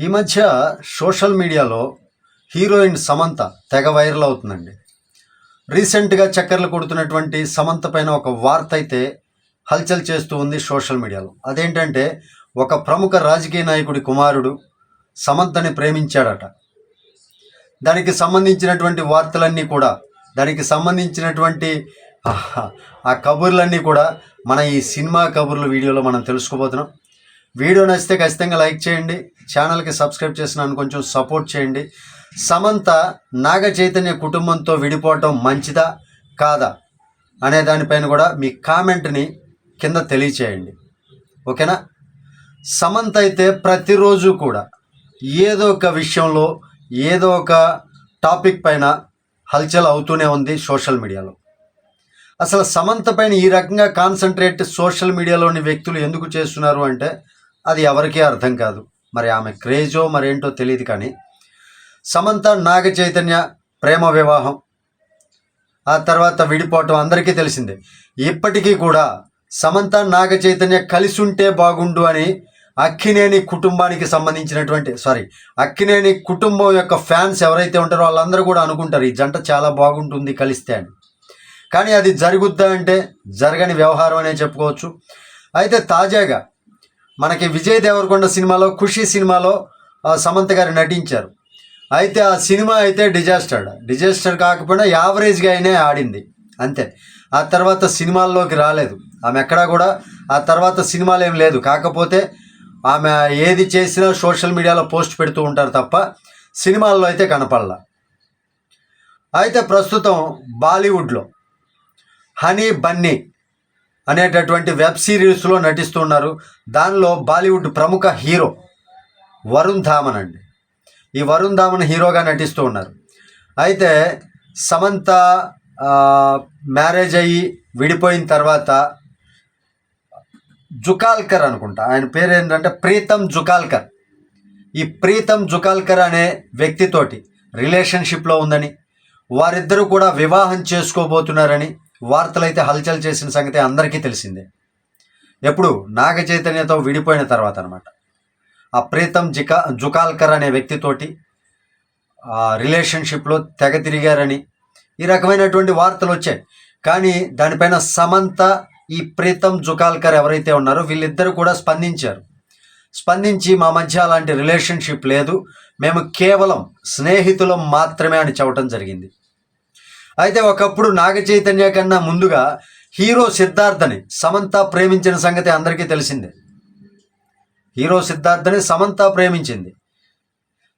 ఈ మధ్య సోషల్ మీడియాలో హీరోయిన్ సమంత తెగ వైరల్ అవుతుందండి. రీసెంట్గా చక్కర్లు కొడుతున్నటువంటి సమంత పైన ఒక వార్త అయితే హల్చల్ చేస్తూ ఉంది సోషల్ మీడియాలో. అదేంటంటే ఒక ప్రముఖ రాజకీయ నాయకుడి కుమారుడు సమంతని ప్రేమించాడట. దానికి సంబంధించినటువంటి వార్తలన్నీ కూడా దానికి సంబంధించినటువంటి ఆ- ఆ కబుర్లన్నీ కూడా మన ఈ సినిమా కబుర్ల వీడియోలో మనం తెలుసుకోబోతున్నాం. వీడియో నచ్చితే ఖచ్చితంగా లైక్ చేయండి. ఛానల్కి సబ్స్క్రైబ్ చేసినాను కొంచెం సపోర్ట్ చేయండి. సమంత నాగ చైతన్య కుటుంబంతో విడిపోవటం మంచిదా? కాదా? అనే దానిపైన కూడా మీ కామెంట్ని కింద తెలియచేయండి. ఓకేనా? సమంత అయితే ప్రతిరోజు కూడా ఏదో ఒక విషయంలో ఏదో ఒక టాపిక్ పైన హల్చల్ అవుతూనే ఉంది సోషల్ మీడియాలో. అసలు సమంత పైన ఈ రకంగా కాన్సన్ట్రేట్ సోషల్ మీడియాలోని వ్యక్తులు ఎందుకు చేస్తున్నారు అంటే అది ఎవరికీ అర్థం కాదు. మరి ఆమె క్రేజో మరేంటో తెలియదు కానీ సమంత నాగ చైతన్య ప్రేమ వివాహం ఆ తర్వాత విడిపోవటం అందరికీ తెలిసిందే. ఇప్పటికీ కూడా సమంత నాగ చైతన్య కలిసి ఉంటే బాగుండు అని అక్కినేని కుటుంబానికి సంబంధించినటువంటి సారీ అక్కినేని కుటుంబం యొక్క ఫ్యాన్స్ ఎవరైతే ఉంటారో వాళ్ళందరూ కూడా అనుకుంటారు ఈ జంట చాలా బాగుంటుంది కలిస్తే అని. కానీ అది జరుగుద్దా అంటే జరగని వ్యవహారం అనే చెప్పుకోవచ్చు. అయితే తాజాగా మనకి విజయ్ దేవరకొండ సినిమాలో ఖుషి సినిమాలో సమంత గారు నటించారు. అయితే ఆ సినిమా అయితే డిజాస్టర్. డిజాస్టర్ కాకపోయినా యావరేజ్గా అయినా ఆడింది. అంతే. ఆ తర్వాత సినిమాల్లోకి రాలేదు. ఆమె ఎక్కడా కూడా ఆ తర్వాత సినిమాలు ఏం లేదు. కాకపోతే ఆమె ఏది చేసినా సోషల్ మీడియాలో పోస్ట్ పెడుతూ ఉంటారు తప్ప సినిమాల్లో అయితే కనపడలా. అయితే ప్రస్తుతం బాలీవుడ్లో హనీ బన్నీ అనేటటువంటి వెబ్ సిరీస్లో నటిస్తున్నారు. దానిలో బాలీవుడ్ ప్రముఖ హీరో వరుణ్ ధామన్ అండి. ఈ వరుణ్ ధామన్ హీరోగా నటిస్తూ ఉన్నారు. అయితే సమంత మ్యారేజ్ అయ్యి విడిపోయిన తర్వాత జుకాల్కర్ అనుకుంటా. ఆయన పేరు ఏంటంటే ప్రీతం జుకాల్కర్. ఈ ప్రీతం జుకాల్కర్ అనే వ్యక్తితోటి రిలేషన్షిప్లో ఉందని వారిద్దరూ కూడా వివాహం చేసుకోబోతున్నారని వార్తలైతే హల్చల్ చేసిన సంగతి అందరికీ తెలిసిందే. ఎప్పుడు నాగ చైతన్యతో విడిపోయిన తర్వాత అనమాట ఆ ప్రీతం జికా జుకాల్కర్ అనే వ్యక్తితోటి రిలేషన్షిప్లో తెగ తిరిగారని ఈ రకమైనటువంటి వార్తలు వచ్చాయి. కానీ దానిపైన సమంత ఈ ప్రీతం జుకాల్కర్ ఎవరైతే ఉన్నారో వీళ్ళిద్దరూ కూడా స్పందించారు. స్పందించి మా మధ్య అలాంటి రిలేషన్షిప్ లేదు. మేము కేవలం స్నేహితులం మాత్రమే అని చెప్పడం జరిగింది. అయితే ఒకప్పుడు నాగ చైతన్య కన్నా ముందుగా హీరో సిద్ధార్థని సమంత ప్రేమించిన సంగతి అందరికీ తెలిసిందే. హీరో సిద్ధార్థని సమంత ప్రేమించింది.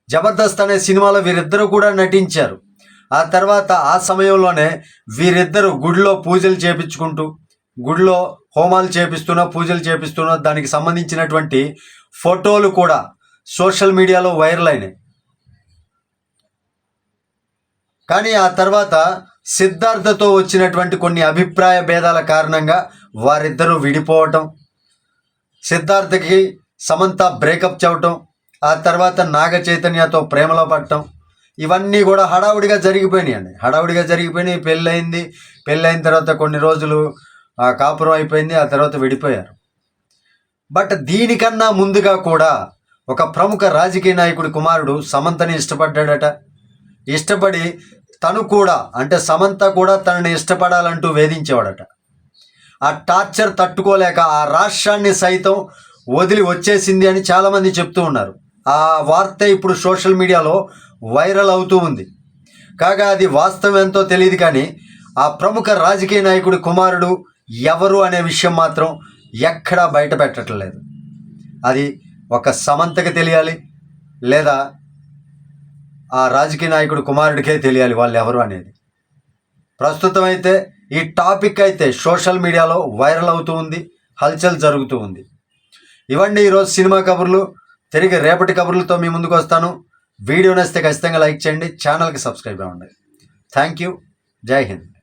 జబర్దస్త్ అనే సినిమాలో వీరిద్దరూ కూడా నటించారు. ఆ తర్వాత ఆ సమయంలోనే వీరిద్దరూ గుడిలో పూజలు చేపించుకుంటూ గుడిలో హోమాలు చేపిస్తున్నా పూజలు చేపిస్తున్నా దానికి సంబంధించినటువంటి ఫోటోలు కూడా సోషల్ మీడియాలో వైరల్ అయినాయి. కానీ ఆ తర్వాత సిద్ధార్థతో వచ్చినటువంటి కొన్ని అభిప్రాయ భేదాల కారణంగా వారిద్దరూ విడిపోవటం సిద్ధార్థకి సమంత బ్రేకప్ చెవటం ఆ తర్వాత నాగ చైతన్యతో ప్రేమలో పడటం ఇవన్నీ కూడా హడావుడిగా జరిగిపోయినాయండి. హడావుడిగా జరిగిపోయినాయి పెళ్ళయింది పెళ్ళైన తర్వాత కొన్ని రోజులు ఆ కాపురం అయిపోయింది ఆ తర్వాత విడిపోయారు. బట్ దీనికన్నా ముందుగా కూడా ఒక ప్రముఖ రాజకీయ నాయకుడి కుమారుడు సమంతని ఇష్టపడ్డాడట. ఇష్టపడి తను కూడా అంటే సమంత కూడా తనని ఇష్టపడాలంటూ వేధించేవాడట. ఆ టార్చర్ తట్టుకోలేక ఆ రాష్ట్రాన్ని సైతం వదిలి వచ్చేసింది అని చాలామంది చెప్తూ ఉన్నారు. ఆ వార్త ఇప్పుడు సోషల్ మీడియాలో వైరల్ అవుతూ ఉంది. కాగా అది వాస్తవం ఎంతో తెలియదు కానీ ఆ ప్రముఖ రాజకీయ నాయకుడి కుమారుడు ఎవరు అనే విషయం మాత్రం ఎక్కడా బయట పెట్టట్లేదు అది ఒక సమంతకి తెలియాలి లేదా ఆ రాజకీయ నాయకుడు కుమారుడికే తెలియాలి వాళ్ళు ఎవరు అనేది. ప్రస్తుతం అయితే ఈ టాపిక్ అయితే సోషల్ మీడియాలో వైరల్ అవుతూ ఉంది హల్చల్ జరుగుతూ ఉంది. ఇవ్వండి ఈరోజు సినిమా కబుర్లు తిరిగి రేపటి కబుర్లతో మీ ముందుకు వస్తాను. వీడియో నచ్చితే ఖచ్చితంగా లైక్ చేయండి ఛానల్కి సబ్స్క్రైబ్ అవ్వండి. థ్యాంక్ యూ జై హింద్.